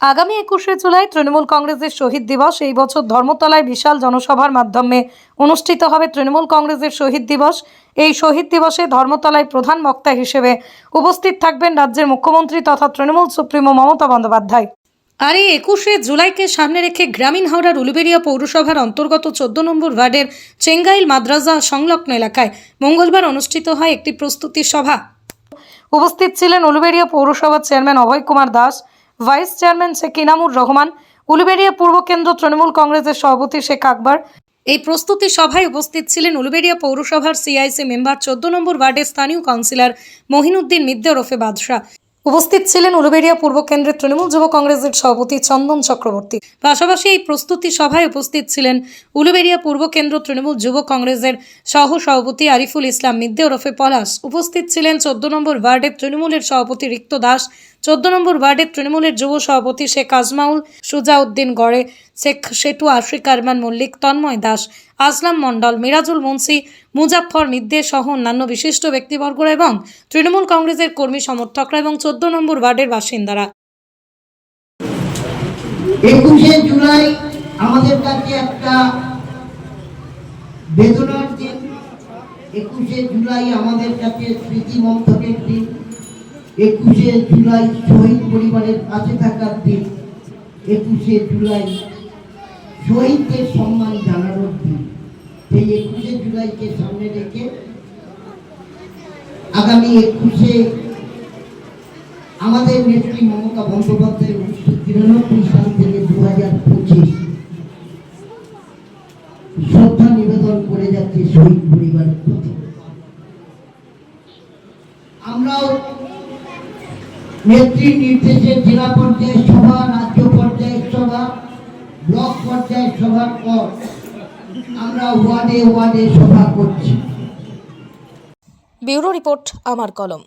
আগামী একুশে জুলাই তৃণমূল কংগ্রেসের শহীদ দিবস। এই বছর ধর্মতলায় বিশাল জনসভার মাধ্যমে অনুষ্ঠিত হবে তৃণমূল কংগ্রেসের শহীদ দিবস। এই শহীদ দিবসে ধর্মতলায় প্রধান বক্তা হিসেবে উপস্থিত থাকবেন রাজ্যের মুখ্যমন্ত্রী তথা তৃণমূল সুপ্রিমো মমতা বন্দ্যোপাধ্যায়। আর এই একুশে জুলাইকে সামনে রেখে গ্রামীণ হাওড়ার উলুবেড়িয়া পৌরসভার অন্তর্গত চোদ্দ নম্বর ওয়ার্ডের চেঙ্গাইল মাদ্রাজা সংলগ্ন এলাকায় মঙ্গলবার অনুষ্ঠিত হয় একটি প্রস্তুতি সভা। উপস্থিত ছিলেন উলুবেড়িয়া পৌরসভার chairman Abhay Kumar Das vice chairman Sheikh Inamur Rahman, Uluberia পূর্ব কেন্দ্র তৃণমূল কংগ্রেসের সভাপতি শেখ আকবর। এই প্রস্তুতি সভায় উপস্থিত ছিলেন উলুবেড়িয়া পৌরসভার সিআইসি মেম্বার চোদ্দ নম্বর ওয়ার্ডের স্থানীয় কাউন্সিলর মহিনুদ্দিন মিদ্দে ওরফে বাদশাহ। উপস্থিত ছিলেন উলুবেড়িয়া পূর্ব কেন্দ্রের তৃণমূল যুব কংগ্রেসের সভাপতি চন্দন চক্রবর্তী। পাশাপাশি এই প্রস্তুতি সভায় উপস্থিত ছিলেন উলুবেড়িয়া পূর্ব কেন্দ্র তৃণমূল যুব কংগ্রেসের সহ সভাপতি আরিফুল ইসলাম মিদ্দে ওরফে পলাশ। উপস্থিত ছিলেন চোদ্দ নম্বর ওয়ার্ডের তৃণমূলের সভাপতি রিক্ত দাস চোদ্দ নম্বর ওয়ার্ডের তৃণমূলের যুব সভাপতি শেখ আজমাউল সুজাউদ্দিন গড়ে, শেখ শেটু আশিক আরমান মল্লিক, তন্ময় দাস আসলাম মণ্ডল, মিরাজুল মুন্সি মুজাফর মিদ্দে সহ অন্যান্য বিশিষ্ট ব্যক্তিবর্গরা এবং তৃণমূল কংগ্রেসের কর্মী সমর্থকরা এবং চোদ্দ নম্বর ওয়ার্ডের বাসিন্দারা। একুশে জুলাই আমাদের কাছে একটা বেদনার দিন। একুশে জুলাই আমাদের কাছে স্মৃতি মন্থনের দিন। একুশে জুলাই শহীদ পরিবারের কাছে থাকার দিন। একুশে জুলাই শহীদদের সম্মান জানানোর দিন। সেই একুশে জুলাইকে সামনে রেখে আগামী একুশে আমাদের নেত্রী মমতা বন্দ্যোপাধ্যায় উনিশশো তিরানব্বই সাল থেকে দু হাজার পঁচিশ শ্রদ্ধা নিবেদন করে যাচ্ছে শহীদ পরিবারের প্রতি আমরাও নেত্রীর নির্দেশে জেলা পর্যায়ে সভা, রাজ্য পর্যায়ের সভা, ব্লক পর্যায়ের সভার পর আমরা ওয়ার্ডে ওয়ার্ডে সভা করছি। ব্যুরো রিপোর্ট, আমার কলম।